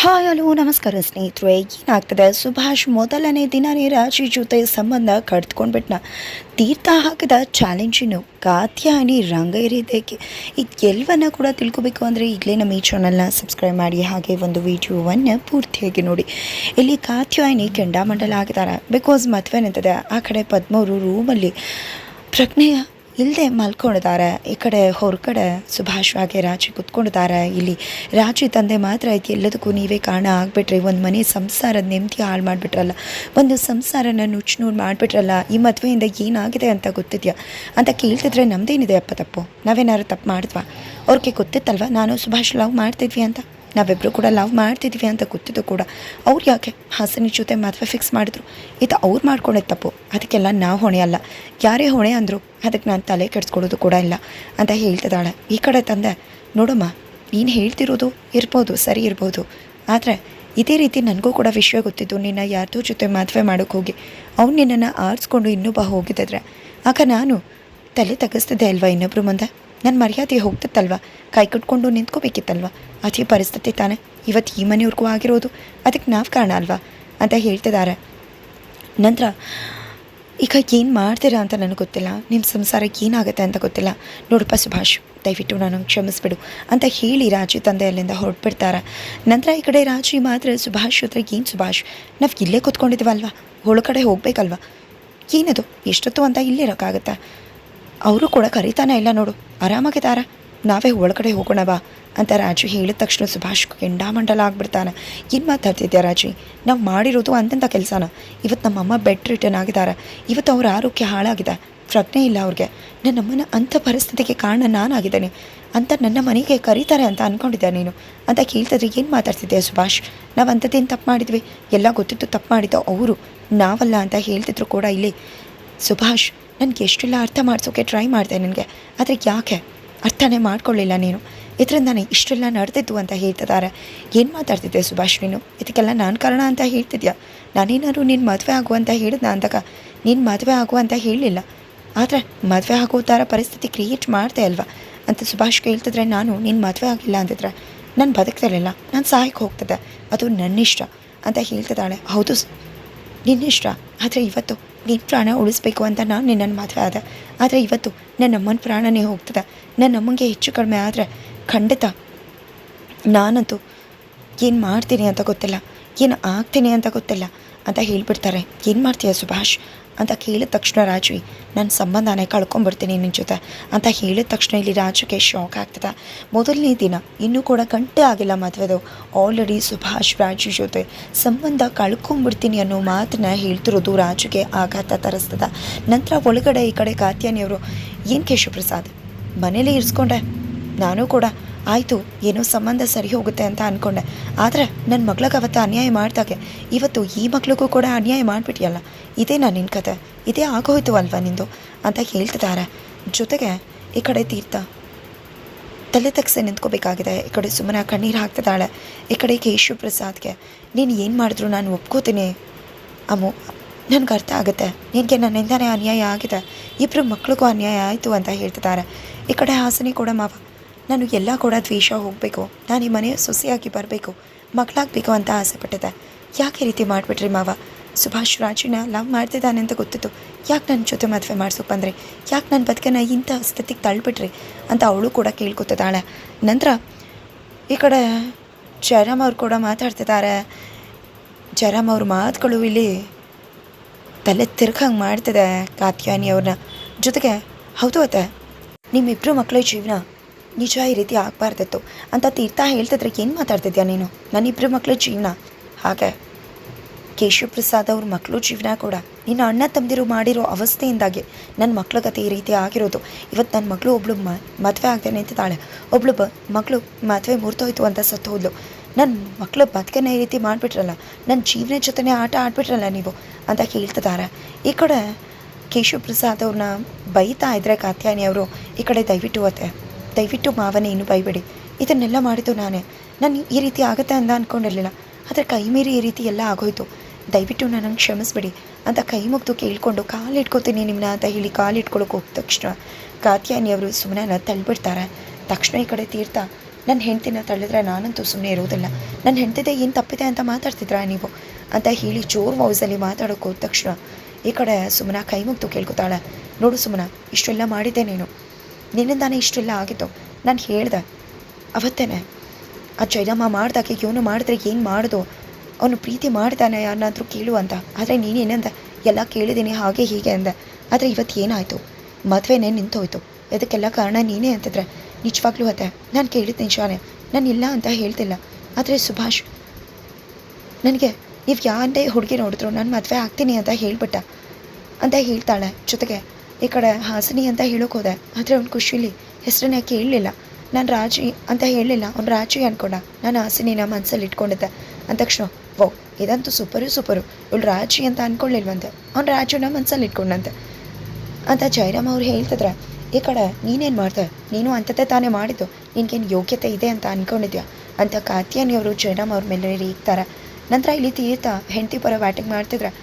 Hi, hello, ನಮಸ್ಕಾರ ಸ್ನೇಹಿತರೆ. ಏನಾಗ್ತದೆ ಸುಭಾಷ್ ಮೊದಲನೇ ದಿನನೇ ರಾಜಿ ಜೊತೆ ಸಂಬಂಧ ಕಡ್ತ್ಕೊಂಡ್ಬಿಟ್ನ ತೀರ್ಥ ಹಾಕಿದ ಚಾಲೆಂಜಿನು ಕಾತ್ಯಾನಿ ರಂಗ ಇರಿದ್ದಕ್ಕೆ ಇದು ಎಲ್ಲವನ್ನ ಕೂಡ ತಿಳ್ಕೊಬೇಕು ಅಂದರೆ ಈಗಲೇ ನಮ್ಮ ಈ ಚಾನಲ್ನ ಸಬ್ಸ್ಕ್ರೈಬ್ ಮಾಡಿ, ಹಾಗೆ ಒಂದು ವಿಡಿಯೋವನ್ನು ಪೂರ್ತಿಯಾಗಿ ನೋಡಿ. ಇಲ್ಲಿ ಕಾತ್ಯಾಯನಿ ಕೆಂಡಾಮಂಡಲ ಆಗಿದ್ದಾರೆ ಬಿಕಾಸ್ ಮದುವೆ ನಿಂತಿದೆ. ಆ ಕಡೆ ಪದ್ಮವರು ರೂಮಲ್ಲಿ ಪ್ರಜ್ಞೆಯ ಇಲ್ಲದೆ ಮಲ್ಕೊಂಡಿದ್ದಾರೆ. ಈ ಕಡೆ ಹೊರಗಡೆ ಸುಭಾಷ್ ಹಾಗೆ ರಾಜಿ ಕುತ್ಕೊಂಡಿದ್ದಾರೆ. ಇಲ್ಲಿ ರಾಜಿ ತಂದೆ ಮಾತ್ರ ಇದು ಎಲ್ಲದಕ್ಕೂ ನೀವೇ ಕಾರಣ ಆಗಿಬಿಟ್ರಿ. ಒಂದು ಮನೆ ಸಂಸಾರದ ನೆಮ್ಮದಿ ಹಾಳು ಮಾಡಿಬಿಟ್ರಲ್ಲ. ಒಂದು ಸಂಸಾರನ ನುಚ್ಚು ಮಾಡಿಬಿಟ್ರಲ್ಲ. ಈ ಮದುವೆಯಿಂದ ಏನಾಗಿದೆ ಅಂತ ಗೊತ್ತಿದೆಯಾ? ಅಂತ ಕೇಳ್ತಿದ್ರೆ ನಮ್ದೇನಿದೆ ಅಪ್ಪ ತಪ್ಪು. ನಾವೇನಾದ್ರು ತಪ್ಪು ಮಾಡಿದ್ವಾ? ಅವ್ರಿಗೆ ಗೊತ್ತಿತ್ತಲ್ವ? ನಾನು ಸುಭಾಷ್ ಲವ್ ಮಾಡ್ತಿದ್ವಿ ಅಂತ? ನಾವಿಬ್ಬರು ಕೂಡ ಲವ್ ಮಾಡ್ತಿದ್ವಿ ಅಂತ ಗೊತ್ತಿದ್ದು ಕೂಡ ಅವ್ರು ಯಾಕೆ ಹಾಸನ ಜೊತೆ ಮದುವೆ ಫಿಕ್ಸ್ ಮಾಡಿದ್ರು? ಇದು ಅವ್ರು ಮಾಡ್ಕೊಂಡೆ ತಪ್ಪು. ಅದಕ್ಕೆಲ್ಲ ನಾವು ಹೊಣೆ ಅಲ್ಲ. ಯಾರೇ ಹೊಣೆ ಅಂದರು ಅದಕ್ಕೆ ನಾನು ತಲೆ ಕೆಡಿಸ್ಕೊಳ್ಳೋದು ಕೂಡ ಇಲ್ಲ ಅಂತ ಹೇಳ್ತಿದ್ದಾಳೆ. ಈ ಕಡೆ ತಂದೆ, ನೋಡಮ್ಮ, ನೀನು ಹೇಳ್ತಿರೋದು ಇರ್ಬೋದು, ಸರಿ ಇರ್ಬೋದು. ಆದರೆ ಇದೇ ರೀತಿ ನನಗೂ ಕೂಡ ವಿಷಯ ಗೊತ್ತಿದ್ದು ನಿನ್ನ ಯಾರ್ದೋ ಜೊತೆ ಮದುವೆ ಮಾಡೋಕ್ಕೆ ಹೋಗಿ ಅವ್ನು ನಿನ್ನನ್ನು ಆರಿಸ್ಕೊಂಡು ಇನ್ನೊಬ್ಬ ಹೋಗಿದ್ದಿದ್ರೆ. ಆಗ ನಾನು ತಲೆ ತಗ್ಗಿಸ್ತಿದ್ದೆ ಅಲ್ವಾ ಇನ್ನೊಬ್ರು ಮುಂದೆ? ನನ್ನ ಮರ್ಯಾದೆ ಹೋಗ್ತಿತ್ತಲ್ವ? ಕೈ ಕಟ್ಕೊಂಡು ನಿಂತ್ಕೋಬೇಕಿತ್ತಲ್ವ? ಅದೇ ಪರಿಸ್ಥಿತಿ ತಾನೆ. ಇವತ್ತು ಈ ಮನೆಯವ್ರಿಗೂ ಆಗಿರೋದು. ಅದಕ್ಕೆ ನಾವು ಕಾರಣ ಅಲ್ವಾ? ಅಂತ ಹೇಳ್ತಿದ್ದಾರೆ. ನಂತರ, ಈಗ ಏನು ಮಾಡ್ತೀರಾ ಅಂತ ನನಗೆ ಗೊತ್ತಿಲ್ಲ. ನಿಮ್ಮ ಸಂಸಾರಕ್ಕೆ ಏನಾಗುತ್ತೆ ಅಂತ ಗೊತ್ತಿಲ್ಲ. ನೋಡಪ್ಪ ಸುಭಾಷ್, ದಯವಿಟ್ಟು ನಾನು ಕ್ಷಮಿಸ್ಬಿಡು ಅಂತ ಹೇಳಿ ರಾಜು ತಂದೆ ಅಲ್ಲಿಂದ ಹೊರಟ್ಬಿಡ್ತಾರೆ. ನಂತರ ಈ ಕಡೆ ರಾಜು ಮಾತ್ರ ಸುಭಾಷ್ ಹತ್ರ ಏನು ಸುಭಾಷ್? ನಾವು ಇಲ್ಲೇ ಕೂತ್ಕೊಂಡಿದ್ದೀವಲ್ವಾ ಒಳಗಡೆ ಹೋಗಬೇಕಲ್ವ? ಏನದು? ಎಷ್ಟೊತ್ತು ಅಂತ ಇಲ್ಲೇ ಇರೋಕ್ಕಾಗತ್ತಾ? ಅವರು ಕೂಡ ಕರೀತಾನೆ ಇಲ್ಲ ನೋಡು. ಆರಾಮಾಗಿದ್ದಾರ ನಾವೇ ಒಳಗಡೆ ಹೋಗೋಣ ಬಾ ಅಂತ ರಾಜು ಹೇಳಿದ ತಕ್ಷಣ ಸುಭಾಷ್ ಕೆಂಡಾಮಂಡಲ ಆಗ್ಬಿಡ್ತಾನೆ. ಏನು ಮಾತಾಡ್ತಿದ್ದೆ ರಾಜಿ? ನಾವು ಮಾಡಿರೋದು ಅಂತಂಥ ಕೆಲಸನ. ಇವತ್ತು ನಮ್ಮಮ್ಮ ಬೆಡ್ ರಿಟರ್ನ್ ಆಗಿದ್ದಾರೆ ಇವತ್ತು ಅವ್ರ ಆರೋಗ್ಯ ಹಾಳಾಗಿದೆ. ಪ್ರಜ್ಞೆ ಇಲ್ಲ ಅವ್ರಿಗೆ. ನನ್ನಮ್ಮನ ಅಂಥ ಪರಿಸ್ಥಿತಿಗೆ ಕಾರಣ ನಾನಾಗಿದ್ದೇನೆ. ಅಂತ ನನ್ನ ಮನೆಗೆ ಕರೀತಾರೆ ಅಂತ ಅಂದ್ಕೊಂಡಿದ್ದೆ ನೀನು? ಅಂತ ಕೇಳ್ತಿದ್ರೆ ಏನು ಮಾತಾಡ್ತಿದ್ದೆ ಸುಭಾಷ್? ನಾವು ಅಂಥದ್ದೇನು ತಪ್ಪು ಮಾಡಿದ್ವಿ? ಎಲ್ಲ ಗೊತ್ತಿತ್ತು ತಪ್ಪು ಮಾಡಿದ್ದೋ ಅವರು. ನಾವಲ್ಲ ಅಂತ ಹೇಳ್ತಿದ್ರು ಕೂಡ ಇಲ್ಲಿ. ಸುಭಾಷ್ ನನಗೆ ಎಷ್ಟೆಲ್ಲ ಅರ್ಥ ಮಾಡಿಸೋಕೆ ಟ್ರೈ ಮಾಡಿದೆ ನನಗೆ. ಆದರೆ ಯಾಕೆ? ಅರ್ಥನೇ ಮಾಡ್ಕೊಳ್ಳಿಲ್ಲ ನೀನು. ಇದರಿಂದಾನೆ ಇಷ್ಟೆಲ್ಲ ನಡೆದಿದ್ದು ಅಂತ ಹೇಳ್ತಿದ್ದಾರೆ ಏನು ಮಾತಾಡ್ತಿದ್ದೆ ಸುಭಾಷ್ ನೀನು? ಇದಕ್ಕೆಲ್ಲ ನಾನು ಕಾರಣ ಅಂತ ಹೇಳ್ತಿದ್ಯಾ? ನಾನೇನಾದ್ರು ನಿನ್ನ ಮದುವೆ ಆಗು ಅಂತ ಹೇಳಿದ್ನ ಅಂದಾಗ? ನೀನು ಮದುವೆ ಆಗು ಅಂತ ಹೇಳಲಿಲ್ಲ ಆದರೆ ಮದುವೆ ಆಗೋ ಥರ ಪರಿಸ್ಥಿತಿ ಕ್ರಿಯೇಟ್ ಮಾಡ್ದೆ ಅಲ್ವಾ? ಅಂತ ಸುಭಾಷ್ ಕೇಳ್ತಿದ್ರೆ ನಾನು ನಿನ್ನ ಮದುವೆ ಆಗಿಲ್ಲ ಅಂತಿದ್ರೆ ನಾನು ಬದುಕ್ತಿರಲಿಲ್ಲ. ನಾನು ಸಹಾಯಕ್ಕೆ ಹೋಗ್ತಿದ್ದೆ. ಅದು ನನ್ನಿಷ್ಟ. ಅಂತ ಹೇಳ್ತಿದ್ದಾಳೆ. ಹೌದು ನಿನ್ನಿಷ್ಟ. ಆದರೆ ಇವತ್ತು ನಿನ್ನ ಪ್ರಾಣ ಉಳಿಸ್ಬೇಕು ಅಂತ ನಾನು ನಿನ್ನನ್ನು ಮಾತ್ರ ಅದ ಆದರೆ ಇವತ್ತು ನನ್ನ ಅಮ್ಮನ ಪ್ರಾಣನೇ ಹೋಗ್ತದೆ. ನನ್ನ ಅಮ್ಮಂಗೆ ಹೆಚ್ಚು ಕಡಿಮೆ ಆದರೆ ಖಂಡಿತ ನಾನಂತೂ ಏನು ಮಾಡ್ತೀನಿ ಅಂತ ಗೊತ್ತಿಲ್ಲ. ಏನು ಆಗ್ತೀನಿ ಅಂತ ಗೊತ್ತಿಲ್ಲ ಅಂತ ಹೇಳಿಬಿಡ್ತಾರೆ. ಏನು ಮಾಡ್ತೀಯ ಸುಭಾಷ್? ಅಂತ ಕೇಳಿದ ತಕ್ಷಣ ರಾಜ್ವಿ ನನ್ನ ಸಂಬಂಧನೇ ಕಳ್ಕೊಂಬರ್ತೀನಿ ನಿನ್ನ ಜೊತೆ ಅಂತ ಹೇಳಿದ ತಕ್ಷಣ ಇಲ್ಲಿ ರಾಜುಗೆ ಶಾಕ್ ಆಗ್ತದೆ. ಮೊದಲನೇ ದಿನ, ಇನ್ನೂ ಕೂಡ ಗಂಟೆ ಆಗಿಲ್ಲ ಮದುವೆದು. ಆಲ್ರೆಡಿ ಸುಭಾಷ್, ರಾಜು ಜೊತೆ ಸಂಬಂಧ ಕಳ್ಕೊಂಬಿಡ್ತೀನಿ ಅನ್ನೋ ಮಾತನ್ನ ಹೇಳ್ತಿರೋದು ರಾಜುಗೆ ಆಘಾತ ತರಿಸ್ತದೆ. ನಂತರ ಒಳಗಡೆ ಈ ಕಡೆ ಕಾತ್ಯಾನಿಯವರು ಏನು ಕೇಶವಪ್ರಸಾದ್, ಮನೇಲಿ ಇರಿಸ್ಕೊಂಡೆ? ನಾನು ಕೂಡ ಆಯಿತು, ಏನೋ ಸಂಬಂಧ ಸರಿ ಹೋಗುತ್ತೆ ಅಂತ ಅಂದ್ಕೊಂಡೆ ಆದರೆ ನನ್ನ ಮಗ್ಳಿಗೆ ಅವತ್ತು ಅನ್ಯಾಯ ಮಾಡ್ದಾಗೆ. ಇವತ್ತು ಈ ಮಕ್ಳಿಗೂ ಕೂಡ ಅನ್ಯಾಯ ಮಾಡಿಬಿಟ್ಟಿಯಲ್ಲ ಇದೇ ನಾನು ನಿನ್ನ ಕತೆ. ಇದೇ ಆಗೋಯ್ತು ಅಲ್ವಾ ನಿಂದು? ಅಂತ ಹೇಳ್ತಿದ್ದಾರೆ ಜೊತೆಗೆ, ಈ ಕಡೆ ತೀರ್ಥ. ತಲೆ ತಗ್ಸೆ ನಿಂತ್ಕೋಬೇಕಾಗಿದೆ. ಈ ಕಡೆ ಸುಮ್ಮನೆ ಕಣ್ಣೀರು ಹಾಕ್ತಿದ್ದಾಳೆ. ಈ ಕಡೆ ಕೇಶವ ಪ್ರಸಾದ್ಗೆ. ನೀನು ಏನು ಮಾಡಿದ್ರು ನಾನು ಒಪ್ಕೋತೀನಿ. ಅಮ್ಮು, ನನಗೆ ಅರ್ಥ ಆಗುತ್ತೆ. ನಿನಗೆ ನನ್ನಿಂದನೇ ಅನ್ಯಾಯ ಆಗಿದೆ. ಇಬ್ಬರು ಮಕ್ಳಿಗೂ ಅನ್ಯಾಯ ಆಯಿತು ಅಂತ ಹೇಳ್ತಿದ್ದಾರೆ ಈ ಕಡೆ ಹಾಸನಿ ಕೂಡ ಮಾವ. ನಾನು ಎಲ್ಲ ಕೂಡ ದ್ವೇಷ ಹೋಗಬೇಕು. ನಾನು ಈ ಮನೆಯ ಸೊಸೆಯಾಗಿ ಬರಬೇಕು. ಮಕ್ಕಳಾಗಬೇಕು ಅಂತ ಆಸೆ ಪಟ್ಟಿದ್ದೆ ಯಾಕೆ ರೀತಿ ಮಾಡಿಬಿಟ್ರಿ ಮಾವ? ಸುಭಾಷ್ ರಾಜಿನ ಲವ್ ಮಾಡ್ತಿದ್ದಾನೆ ಅಂತ ಗೊತ್ತಿತ್ತು. ಯಾಕೆ ನನ್ನ ಜೊತೆ ಮದುವೆ ಮಾಡ್ಸೋಕೆ ಬಂದರೆ? ಯಾಕೆ ನನ್ನ ಬದುಕನ್ನ ಇಂಥ ಸ್ಥಿತಿಗೆ ತಳ್ಳಿಬಿಟ್ರಿ ಅಂತ ಅವಳು ಕೂಡ ಕೇಳ್ಕೊತಿದ್ದಾಳೆ. ನಂತರ ಈ ಕಡೆ ಜಯರಾಮ್ ಅವ್ರು ಕೂಡ ಮಾತಾಡ್ತಿದ್ದಾರೆ. ಜಯರಾಮ್ ಅವ್ರ ಮಾತುಗಳು ಇಲ್ಲಿ ತಲೆ ತಿರ್ಗಂಗೆ ಮಾಡ್ತಿದೆ ಕಾತ್ಯಾನಿ ಅವ್ರನ್ನ ಜೊತೆಗೆ, ಹೌದು ಅತ್ತೆ ನಿಮ್ಮಿಬ್ಬರು ಮಕ್ಕಳ ಜೀವನ ನಿಜ ಈ ರೀತಿ ಆಗಬಾರ್ದಿತ್ತು. ಅಂತ ತೀರ್ಥ ಹೇಳ್ತಿದ್ರೆ ಏನು ಮಾತಾಡ್ತಿದ್ಯಾ ನೀನು? ನನ್ನಿಬ್ಬರು ಮಕ್ಕಳ ಜೀವನ. ಹಾಗೆ. ಕೇಶವ ಪ್ರಸಾದ್ ಅವ್ರ ಮಕ್ಕಳು ಜೀವನ ಕೂಡ. ನಿನ್ನ ಅಣ್ಣ ತಮ್ಮದಿರು ಮಾಡಿರೋ ಅವಸ್ಥೆಯಿಂದಾಗಿ ನನ್ನ ಮಕ್ಕಳ ಕತೆ ಈ ರೀತಿ ಆಗಿರೋದು. ಇವತ್ತು ನನ್ನ ಮಗಳು ಒಬ್ಳು ಮ, ಮದುವೆ ಅಂತ ತಾಳೆ ಒಬ್ಳು ಬ ಮಕ್ಕಳು ಮದುವೆ ಮುರ್ತೋಯ್ತು ಅಂತ ಸತ್ತು ಹೋದ್ಲು. ನನ್ನ ಮಕ್ಕಳು ಬದುಕನ್ನ ಈ ರೀತಿ ಮಾಡಿಬಿಟ್ರಲ್ಲ ನನ್ನ ಜೀವನ ಜೊತೆನೇ ಆಟ ಆಡ್ಬಿಟ್ರಲ್ಲ ನೀವು? ಅಂತ ಕೇಳ್ತಿದ್ದಾರೆ ಈ ಕಡೆ ಕೇಶವ ಪ್ರಸಾದ್ ಅವ್ರನ್ನ ಬೈತಾ ಇದ್ರೆ ಕಾತ್ಯಾನಿ ಅವರು, ಈ ಕಡೆ ದಯವಿಟ್ಟು ಅತ್ತೆ ದಯವಿಟ್ಟು ಮಾವನೇ, ಇನ್ನು ಬೈಬೇಡಿ. ಇದನ್ನೆಲ್ಲ ಮಾಡಿದ್ದು ನಾನೇ. ನಾನು ಈ ರೀತಿ ಆಗುತ್ತೆ ಅಂತ ಅಂದ್ಕೊಂಡಿರಲಿಲ್ಲ ಆದರೆ ಕೈ ಮೀರಿ ಈ ರೀತಿ ಎಲ್ಲ ಆಗೋಯ್ತು. ದಯವಿಟ್ಟು ನನ್ನನ್ನು ಕ್ಷಮಿಸ್ಬೇಡಿ ಅಂತ ಕೈ ಮುಗ್ದು ಕೇಳ್ಕೊಂಡು ಕಾಲಿಟ್ಕೋತೀನಿ ನಿಮ್ಮನ್ನ ಅಂತ ಹೇಳಿ ಕಾಲಿಟ್ಕೊಳಕ್ಕೆ ಹೋದ ತಕ್ಷಣ ಕಾತ್ಯಾನಿ ಅವರು ಸುಮ್ಮನೆ ತಳ್ಳಿಬಿಡ್ತಾರೆ ತಕ್ಷಣ ಈ ಕಡೆ ತೀರ್ಥ ನನ್ನ ಹೆಂಡ್ತಿನ ತಳ್ಳಿದ್ರೆ ನಾನಂತೂ ಸುಮ್ಮನೆ ಇರೋದಿಲ್ಲ. ನನ್ನ ಹೆಂಡ್ತಿದೆ ಏನು ತಪ್ಪಿದೆ ಅಂತ ಮಾತಾಡ್ತಿದ್ರಾ ನೀವು? ಅಂತ ಹೇಳಿ ಜೋರು ವೌಸಲ್ಲಿ ಮಾತಾಡೋಕೆ ಹೋದ ತಕ್ಷಣ ಈ ಕಡೆ ಸುಮ್ಮನ ಕೈ ಮುಗ್ದು ಕೇಳ್ಕೊತಾಳೆ. ನೋಡು ಸುಮ್ಮನ ಇಷ್ಟೆಲ್ಲ ಮಾಡಿದ್ದೆ ನೀನು. ನಿನ್ನಿಂದಾನೇ ಇಷ್ಟೆಲ್ಲ ಆಗಿತ್ತು ನಾನು ಹೇಳ್ದೆ. ಅವತ್ತೇನೆ. ಆ ಜಯರಾಮ ಮಾಡ್ದಾಗೆ ಇವನು ಮಾಡಿದ್ರೆ ಏನು ಮಾಡೋದು? ಅವನು ಪ್ರೀತಿ ಮಾಡ್ತಾನೆ ಯಾರನ್ನಾದರೂ ಕೇಳು ಅಂತ. ಆದರೆ ನೀನೇನಂದ ಎಲ್ಲ ಕೇಳಿದ್ದೀನಿ, ಹಾಗೆ ಹೀಗೆ ಅಂದೆ. ಆದರೆ ಇವತ್ತು ಏನಾಯಿತು? ಮದುವೆನೇ ನಿಂತೋಯ್ತು. ಇದಕ್ಕೆಲ್ಲ ಕಾರಣ ನೀನೇ ಅಂತಿದ್ರೆ? ನಿಜವಾಗ್ಲೂ ಅತ್ತೆ ನಾನು ಕೇಳಿದ ನಿಜಾನೆ. ನಾನು ಇಲ್ಲ ಅಂತ ಹೇಳ್ತಿಲ್ಲ. ಆದರೆ ಸುಭಾಷ್, ನನಗೆ ನೀವು ಯಾರೇ ಹುಡುಗಿ ನೋಡಿದ್ರು ನಾನು ಮದುವೆ ಆಗ್ತೀನಿ ಅಂತ ಹೇಳ್ಬಿಟ್ಟ. ಅಂತ ಹೇಳ್ತಾಳೆ ಜೊತೆಗೆ. ಈ ಕಡೆ ಹಾಸಿನಿ ಅಂತ ಹೇಳೋಕೆ ಹೋದೆ. ಆದರೆ ಅವ್ನು ಖುಷಿಲಿ. ಹೆಸರನ್ನ ಕೇಳಲಿಲ್ಲ ನಾನು ರಾಜಿ ಅಂತ ಹೇಳಲಿಲ್ಲ. ಅವ್ನು ರಾಜಿ ಅನ್ಕೊಂಡ. ನಾನು ಹಾಸಿನಿನ ಮನಸ್ಸಲ್ಲಿ ಇಟ್ಕೊಂಡಿದ್ದೆ. ಅಂದ ತಕ್ಷಣ ಓ ಇದಂತೂ ಸೂಪರು ಸೂಪರು. ಇವಳು ರಾಜಿ ಅಂತ ಅನ್ಕೊಳ್ಳಿಲ್ವಂತೆ. ಅವ್ನು ರಾಜುನ ಮನಸ್ಸಲ್ಲಿ ಇಟ್ಕೊಂಡಂತೆ. ಅಂತ ಜಯರಾಮ್ ಅವ್ರು ಹೇಳ್ತಿದ್ರೆ, ಈ ಕಡೆ ನೀನೇನು ಮಾಡ್ದೆ? ನೀನು ಅಂಥದ್ದೇ ತಾನೇ ಮಾಡಿದ್ದು. ನಿನಗೇನು ಯೋಗ್ಯತೆ ಇದೆ ಅಂತ ಅಂದ್ಕೊಂಡಿದ್ಯಾ ಅಂತ ಕಾತ್ಯಾನಿಯವರು ಜಯರಾಮ್ ಅವ್ರ ಮೇಲೆ ರೀಗ್ತಾರೆ. ನಂತರ ಇಲ್ಲಿ ತೀರ್ಥ ಹೆಂಡತಿ ಪರ ಬ್ಯಾಟಿಂಗ್ ಮಾಡ್ತಿದ್ರೆ,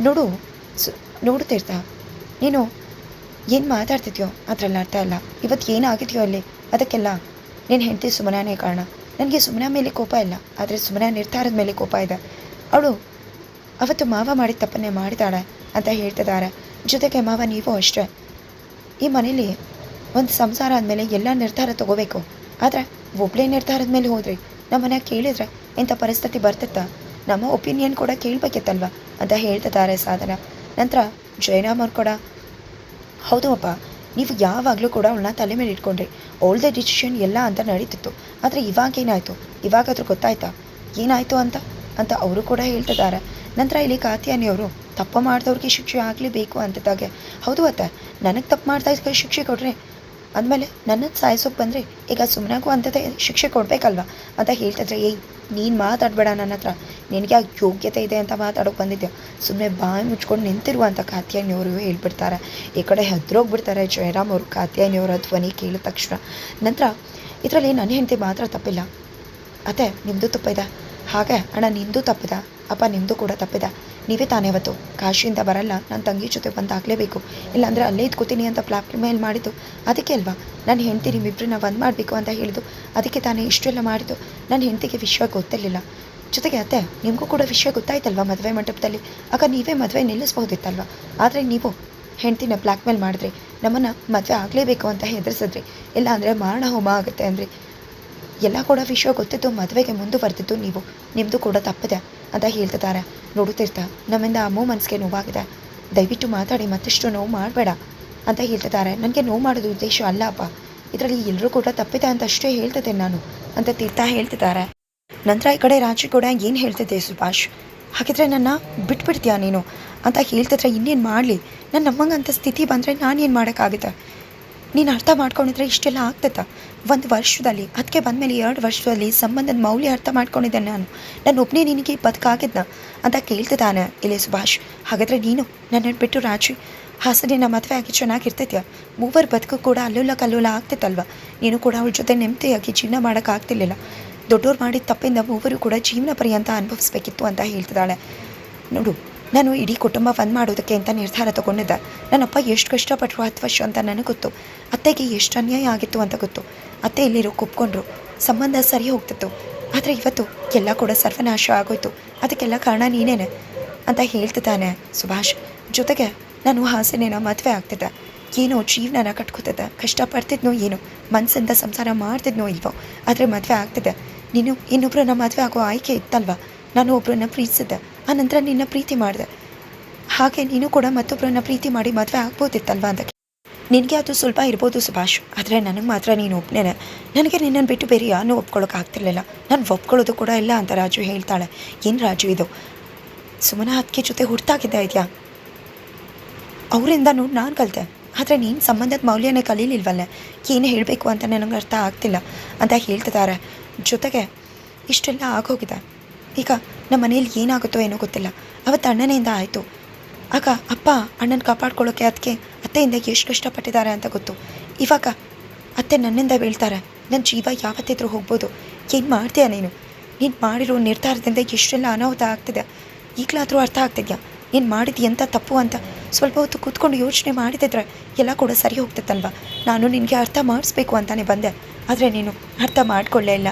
ನೋಡು, ಸು, ನೋಡು ತೀರ್ಥ. ನೀನು ಏನು ಮಾತಾಡ್ತಿದ್ಯೋ ಅದರಲ್ಲಿ ಅರ್ಥ ಇಲ್ಲ. ಇವತ್ತು ಏನಾಗಿದೆಯೋ ಅಲ್ಲಿ? ಅದಕ್ಕೆಲ್ಲ. ನೀನು ಹೆಂಡತಿ ಸುಮನಾನೇ ಕಾರಣ. ನನಗೆ ಸುಮನ ಮೇಲೆ ಕೋಪ ಇಲ್ಲ. ಆದರೆ ಸುಮನ ನಿರ್ಧಾರದ ಮೇಲೆ ಕೋಪ ಇದೆ. ಅವಳು ಅವತ್ತು ಮಾವ ಮಾಡಿದ ತಪ್ಪನ್ನೇ ಮಾಡಿದಾಳೆ ಅಂತ ಹೇಳ್ತಿದ್ದಾರೆ ಜೊತೆಗೆ ಮಾವ ನೀವು ಅಷ್ಟೇ. ಈ ಮನೇಲಿ ಒಂದು ಸಂಸಾರ ಆದಮೇಲೆ ಎಲ್ಲ ನಿರ್ಧಾರ ತಗೋಬೇಕು. ಆದರೆ ಒಬ್ಬಳೇ ನಿರ್ಧಾರದ ಮೇಲೆ ಹೋದ್ರಿ. ನಮ್ಮ ಮನ್ಯಾಗ ಕೇಳಿದ್ರೆ ಇಂಥ ಪರಿಸ್ಥಿತಿ ಬರ್ತಿತ್ತಾ? ನಮ್ಮ ಒಪಿನಿಯನ್ ಕೂಡ ಕೇಳಬೇಕಿತ್ತಲ್ವ? ಅಂತ ಹೇಳ್ತಿದ್ದಾರೆ ಸಾಧನ. ನಂತರ ಜಯರಾಮ್ ಅವ್ರು ಕೂಡ ಹೌದು ಅಪ್ಪ ನೀವು ಯಾವಾಗಲೂ ಕೂಡ ಅವಳನ್ನ ತಲೆ ಮೇಲೆ ಇಟ್ಕೊಂಡ್ರಿ. ದ ಡಿಸಿಷನ್ ಎಲ್ಲ ಅಂತ ನಡೀತಿತ್ತು. ಆದರೆ ಇವಾಗ ಏನಾಯಿತು? ಇವಾಗಾದ್ರೂ ಗೊತ್ತಾಯ್ತಾ? ಏನಾಯಿತು ಅಂತ? ಅಂತ ಅವರು ಕೂಡ ಹೇಳ್ತಿದ್ದಾರೆ. ನಂತರ ಇಲ್ಲಿ ಕಾತ್ಯಾನಿಯವರು ತಪ್ಪು ಮಾಡಿದವ್ರಿಗೆ ಶಿಕ್ಷೆ ಆಗಲೇಬೇಕು ಅಂತಿದ್ದಾಗೆ. ಹೌದು ಅತ್ತ, ನನಗೆ ತಪ್ಪು ಮಾಡ್ತಾ ಇದ್ದ ಶಿಕ್ಷೆ ಕೊಡ್ರಿ. ಅಂದಮೇಲೆ ನನ್ನನ್ನು ಸಾಯಿಸೋಕೆ ಬಂದರೆ ಈಗ ಸುಮ್ಮನಾಗೂ ಅಂಥದ್ದೇ ಶಿಕ್ಷೆ ಕೊಡಬೇಕಲ್ವಾ? ಅಂತ ಹೇಳ್ತಿದ್ರೆ, ಏಯ್ ನೀನು ಮಾತಾಡಬೇಡ ನನ್ನ ಹತ್ರ. ನಿನಗೆ ಆ ಯೋಗ್ಯತೆ ಇದೆ ಅಂತ ಮಾತಾಡೋಕೆ ಬಂದಿದ್ದೆ ಸುಮ್ಮನೆ ಬಾಯಿ ಮುಚ್ಕೊಂಡು ನಿಂತಿರುವಂಥ ಅಂತ ಹೇಳ್ಬಿಡ್ತಾರೆ. ಈ ಕಡೆ ಹೆದ್ರೋಗ್ಬಿಡ್ತಾರೆ ಜಯರಾಮ್ ಅವರು. ಕಾತ್ಯಾಯನಿಯವರ ಧ್ವನಿ ಕೇಳಿದ ತಕ್ಷಣ. ನಂತರ, ಇದರಲ್ಲಿ ನನ್ನ ಹೆಂಡತಿ ಮಾತ್ರ ತಪ್ಪಿಲ್ಲ. ಅತ್ತೆ ನಿಮ್ಮದು ತಪ್ಪಿದೆ. ಹಾಗೆ, ಅಣ್ಣ, ನಿಂದು ತಪ್ಪಿದೆ. ಅಪ್ಪ ನಿಮ್ಮದು ಕೂಡ ತಪ್ಪಿದ. ನೀವೇ ತಾನೇ ಅವತ್ತು. ಕಾಶಿಯಿಂದ ಬರಲ್ಲ ನನ್ನ ತಂಗಿ ಜೊತೆ ಬಂದು ಆಗಲೇಬೇಕು ಇಲ್ಲಾಂದರೆ ಅಲ್ಲೇ ಇದ್ಕೋತೀನಿ ಅಂತ ಬ್ಲಾಕ್ ಮೇಲ್ ಮಾಡಿದ್ದು. ಅದಕ್ಕೆ ಅಲ್ವಾ? ನನ್ನ ಹೆಂಡತಿ ನಿಮ್ಮಿಬ್ಬರನ್ನ ಒಂದು ಮಾಡಬೇಕು ಅಂತ ಹೇಳಿದ್ದು. ಅದಕ್ಕೆ ತಾನೇ ಇಷ್ಟೆಲ್ಲ ಮಾಡಿದ್ದು. ನನ್ನ ಹೆಂಡತಿಗೆ ವಿಷಯ ಗೊತ್ತಿರಲಿಲ್ಲ. ಜೊತೆಗೆ ಅತ್ತೆ, ನಿಮಗೂ ಕೂಡ ವಿಷಯ ಗೊತ್ತಾಯ್ತಲ್ವಾ ಮದುವೆ ಮಂಟಪದಲ್ಲಿ? ಆಗ ನೀವೇ ಮದುವೆ ನಿಲ್ಲಿಸ್ಬೋದಿತ್ತಲ್ವ ಆದರೆ ನೀವು ಹೆಂಡ್ತಿನ ಬ್ಲ್ಯಾಕ್ ಮೇಲ್ ಮಾಡಿದ್ರಿ ನಮ್ಮನ್ನು ಮದುವೆ ಆಗಲೇಬೇಕು ಅಂತ ಹೆದರ್ಸಿದ್ರಿ. ಇಲ್ಲ ಅಂದರೆ ಮಾರಣ ಹೋಮ ಆಗುತ್ತೆ ಅಂದರೆ. ಎಲ್ಲ ಕೂಡ ವಿಷಯ ಗೊತ್ತಿದ್ದು ಮದುವೆಗೆ ಮುಂದುವರೆದಿದ್ದು ನೀವು. ನಿಮ್ಮದು ಕೂಡ ತಪ್ಪಿದೆ. ಅಂತ ಹೇಳ್ತಿದ್ದಾರೆ. ನೋಡುತ್ತಿರ್ತ ನಮ್ಮಿಂದ ಅಮ್ಮು ಮನಸ್ಸಿಗೆ ನೋವಾಗಿದೆ. ದಯವಿಟ್ಟು ಮಾತಾಡಿ, ಮತ್ತಷ್ಟು ನೋವು ಮಾಡಬೇಡ ಅಂತ ಹೇಳ್ತಿದ್ದಾರೆ. ನನಗೆ ನೋವು ಮಾಡೋದು ಉದ್ದೇಶ ಅಲ್ಲ ಅಪ್ಪ. ಇದರಲ್ಲಿ ಎಲ್ಲರೂ ಕೂಡ ತಪ್ಪಿದೆ ಅಂತ ಅಷ್ಟೇ ಹೇಳ್ತಿದ್ದೆ ನಾನು ಅಂತ ತೀರ್ಥ ಹೇಳ್ತಿದ್ದಾರೆ. ನಂತರ ಈ ಕಡೆ ರಾಜು ಕೂಡ ಏನು ಹೇಳ್ತಿದ್ದೆ ಸುಭಾಷ್? ಹಾಗಿದ್ರೆ ನನ್ನ ಬಿಟ್ಬಿಡ್ತೀಯಾ ನೀನು ಅಂತ ಹೇಳ್ತಿದ್ರೆ ಇನ್ನೇನು ಮಾಡಲಿ? ನನ್ನ ನಮ್ಮಂಗೆ ಅಂತ ಸ್ಥಿತಿ ಬಂದರೆ ನಾನೇನು ಮಾಡೋಕ್ಕಾಗುತ್ತೆ? ನೀನು ಅರ್ಥ ಮಾಡ್ಕೊಂಡಿದ್ರೆ ಇಷ್ಟೆಲ್ಲ ಆಗ್ತೈತಾ ಒಂದು ವರ್ಷದಲ್ಲಿ ಅದಕ್ಕೆ ಬಂದಮೇಲೆ ಎರಡು ವರ್ಷದಲ್ಲಿ ಸಂಬಂಧದ ಮೌಲ್ಯ ಅರ್ಥ ಮಾಡ್ಕೊಂಡಿದ್ದೆ ನಾನು. ನನ್ನ ಒಬ್ಬನೇ ನಿನಗೆ ಬದುಕಾಗಿದ್ನ ಅಂತ ಕೇಳ್ತಿದ್ದಾನೆ ಇಲ್ಲಿ ಸುಭಾಷ್. ಹಾಗಾದರೆ ನೀನು ನನ್ನನ್ನು ಬಿಟ್ಟು ರಾಜು. ನಮ್ಮ ಮದುವೆ ಆಗಿ ಚೆನ್ನಾಗಿರ್ತೈತೆ ಮೂವರ ಬದುಕು ಕೂಡ ಅಲ್ಲೋಲ ಕಲ್ಲೋಲ ಆಗ್ತೈತಲ್ವ ನೀನು ಕೂಡ ಅವ್ರ ಜೊತೆ ನೆಮ್ಮದಿಯಾಗಿ ಜೀವನ ಮಾಡೋಕ್ಕಾಗ್ತಿರ್ಲಿಲ್ಲ ದೊಡ್ಡವ್ರು ಮಾಡಿದ ತಪ್ಪಿಂದ ಮೂವರು ಕೂಡ ಜೀವನ ಪರ್ಯಂತ ಅನುಭವಿಸ್ಬೇಕಿತ್ತು ಅಂತ ಹೇಳ್ತಿದ್ದಾಳೆ. ನೋಡು ನಾನು ಇಡೀ ಕುಟುಂಬ ಒಂದು ಮಾಡೋದಕ್ಕೆ ಅಂತ ನಿರ್ಧಾರ ತಗೊಂಡಿದ್ದೆ. ನನ್ನಪ್ಪ ಎಷ್ಟು ಕಷ್ಟಪಟ್ಟರು ಹತ್ತು ವರ್ಷ ಅಂತ ನನಗೆ ಗೊತ್ತು. ಅತ್ತೆಗೆ ಎಷ್ಟು ಅನ್ಯಾಯ ಆಗಿತ್ತು ಅಂತ ಗೊತ್ತು. ಅತ್ತೆ ಇಲ್ಲಿರೋ ಕುಪ್ಕೊಂಡ್ರು ಸಂಬಂಧ ಸರಿ ಹೋಗ್ತಿತ್ತು. ಆದರೆ ಇವತ್ತು ಎಲ್ಲ ಕೂಡ ಸರ್ವನಾಶ ಆಗೋಯ್ತು. ಅದಕ್ಕೆಲ್ಲ ಕಾರಣ ನೀನೇನೆ? ಅಂತ ಹೇಳ್ತಿದ್ದಾನೆ ಸುಭಾಷ್. ಜೊತೆಗೆ ನಾನು ಹಾಸನೇನ ಮದುವೆ ಆಗ್ತಿದ್ದೆ. ಏನೋ ಜೀವನನ ಕಟ್ಕೋತಿದ್ದೆ. ಕಷ್ಟಪಡ್ತಿದ್ನೋ ಏನೋ? ಮನಸ್ಸಿಂದ ಸಂಸಾರ ಮಾಡ್ತಿದ್ನೋ ಇಲ್ವೋ? ಆದರೆ ಮದುವೆ ಆಗ್ತಿದ್ದೆ ನೀನು ಇನ್ನೊಬ್ಬರನ್ನ ಮದುವೆ ಆಗೋ ಆಯ್ಕೆ ಇತ್ತಲ್ವ? ನಾನು ಒಬ್ಬರನ್ನ ಪ್ರೀತಿಸಿದ್ದೆ. ಆನಂತರ ನಿನ್ನ ಪ್ರೀತಿ ಮಾಡಿದೆ. ಹಾಗೆ ನೀನು ಕೂಡ ಮತ್ತೊಬ್ಬರನ್ನ ಪ್ರೀತಿ ಮಾಡಿ ಮದುವೆ ಆಗ್ಬೋದಿತ್ತಲ್ವ ಅಂತ ನಿನಗೆ ಅದು ಸ್ವಲ್ಪ ಇರ್ಬೋದು ಸುಭಾಷ್, ಆದರೆ ನನಗೆ ಮಾತ್ರ ನೀನು ಒಬ್ಬನೇ ನನಗೆ ನಿನ್ನನ್ನು ಬಿಟ್ಟು ಬೇರೆ ಯಾರನ್ನೂ ಒಪ್ಕೊಳ್ಳೋಕೆ ಆಗ್ತಿರ್ಲಿಲ್ಲ. ನಾನು ಒಪ್ಕೊಳ್ಳೋದು ಕೂಡ ಇಲ್ಲ ಅಂತ ರಾಜು ಹೇಳ್ತಾಳೆ. ಏನು ರಾಜು ಇದು? ಸುಮನ ಅದಕ್ಕೆ ಜೊತೆ ಹುಡ್ತಾಗಿದ್ದ ಇದೆಯಾ? ಅವರಿಂದ ನೋಡಿ ನಾನು ಕಲಿತೆ. ಆದರೆ ನೀನು ಸಂಬಂಧದ ಮೌಲ್ಯನೇ ಕಲೀಲಿಲ್ವಲ್ಲ? ಏನು ಹೇಳಬೇಕು ಅಂತ ನನಗೆ ಅರ್ಥ ಆಗ್ತಿಲ್ಲ ಅಂತ ಹೇಳ್ತಿದ್ದಾರೆ ಜೊತೆಗೆ ಇಷ್ಟೆಲ್ಲ ಆಗೋಗಿದೆ. ಈಗ ನಮ್ಮ ಮನೇಲಿ ಏನಾಗುತ್ತೋ ಏನೋ ಗೊತ್ತಿಲ್ಲ. ಅವತ್ತು ಅಣ್ಣನಿಂದ ಆಯಿತು. ಆಗ ಅಪ್ಪ ಅಣ್ಣನ ಕಾಪಾಡ್ಕೊಳ್ಳೋಕೆ ಅದಕ್ಕೆ ಅತ್ತೆಯಿಂದ ಎಷ್ಟು ಕಷ್ಟಪಟ್ಟಿದ್ದಾರೆ ಅಂತ ಗೊತ್ತು. ಇವಾಗ ಅತ್ತೆ ನನ್ನಿಂದ ಬೀಳ್ತಾರೆ. ನನ್ನ ಜೀವ ಯಾವತ್ತಿದ್ರೂ ಹೋಗ್ಬೋದು. ಏನು ಮಾಡ್ತೀಯ ನೀನು? ನೀನು ಮಾಡಿರೋ ನಿರ್ಧಾರದಿಂದ ಎಷ್ಟೆಲ್ಲ ಅನಾಹುತ ಆಗ್ತಿದೆ. ಈಗಲಾದರೂ ಅರ್ಥ ಆಗ್ತಿದ್ಯಾ? ನೀನು ಮಾಡಿದ್ದು ಎಂಥ ತಪ್ಪು ಅಂತ ಸ್ವಲ್ಪ ಹೊತ್ತು ಕೂತ್ಕೊಂಡು ಯೋಚನೆ ಮಾಡಿದಿದ್ರೆ ಎಲ್ಲ ಕೂಡ ಸರಿ ಹೋಗ್ತಿತ್ತಲ್ವ? ನಾನು ನಿನಗೆ ಅರ್ಥ ಮಾಡಿಸ್ಬೇಕು ಅಂತಾನೆ ಬಂದೆ. ಆದರೆ ನೀನು ಅರ್ಥ ಮಾಡ್ಕೊಳ್ಳೇ ಇಲ್ಲ.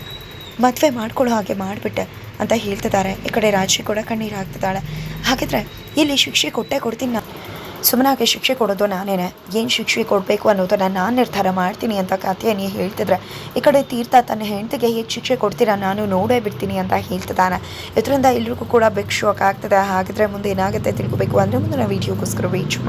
ಮದುವೆ ಮಾಡ್ಕೊಳ್ಳೋ ಹಾಗೆ ಮಾಡಿಬಿಟ್ಟೆ. ಅಂತ ಹೇಳ್ತಿದ್ದಾರೆ. ಈ ಕಡೆ ರಾಜಿ ಕೂಡ ಕಣ್ಣೀರು ಹಾಕ್ತಿದ್ದಾಳೆ. ಹಾಗಿದ್ರೆ ಇಲ್ಲಿ ಶಿಕ್ಷೆ ಕೊಟ್ಟೆ ಕೊಡ್ತೀನಿ ನಾನು ಸುಮ್ಮನಾಗೆ ಶಿಕ್ಷೆ ಕೊಡೋದು ನಾನೇನೆ. ಏನು ಶಿಕ್ಷೆ ಕೊಡಬೇಕು ಅನ್ನೋದನ್ನು ನಾನು ನಿರ್ಧಾರ ಮಾಡ್ತೀನಿ ಅಂತ ಕಾತ್ಯಾಯನಿ ಹೇಳ್ತಿದ್ರೆ. ಈ ಕಡೆ ತೀರ್ಥ ತನ್ನ ಹೆಂಡತಿಗೆ ಹೇಗೆ ಶಿಕ್ಷೆ ಕೊಡ್ತೀರಾ ನಾನು ನೋಡೇ ಬಿಡ್ತೀನಿ ಅಂತ ಹೇಳ್ತಿದ್ದಾನೆ. ಇದರಿಂದ ಎಲ್ರಿಗೂ ಕೂಡ ಬಿಗ್ ಶಾಕ್ ಆಗ್ತದೆ. ಹಾಗಿದ್ರೆ ಮುಂದೆ ಏನಾಗುತ್ತೆ ತಿಳ್ಕೊಬೇಕು ಅಂದರೆ ಮುಂದಿನ ವೀಡಿಯೋಗೋಸ್ಕರ ವೇಟ್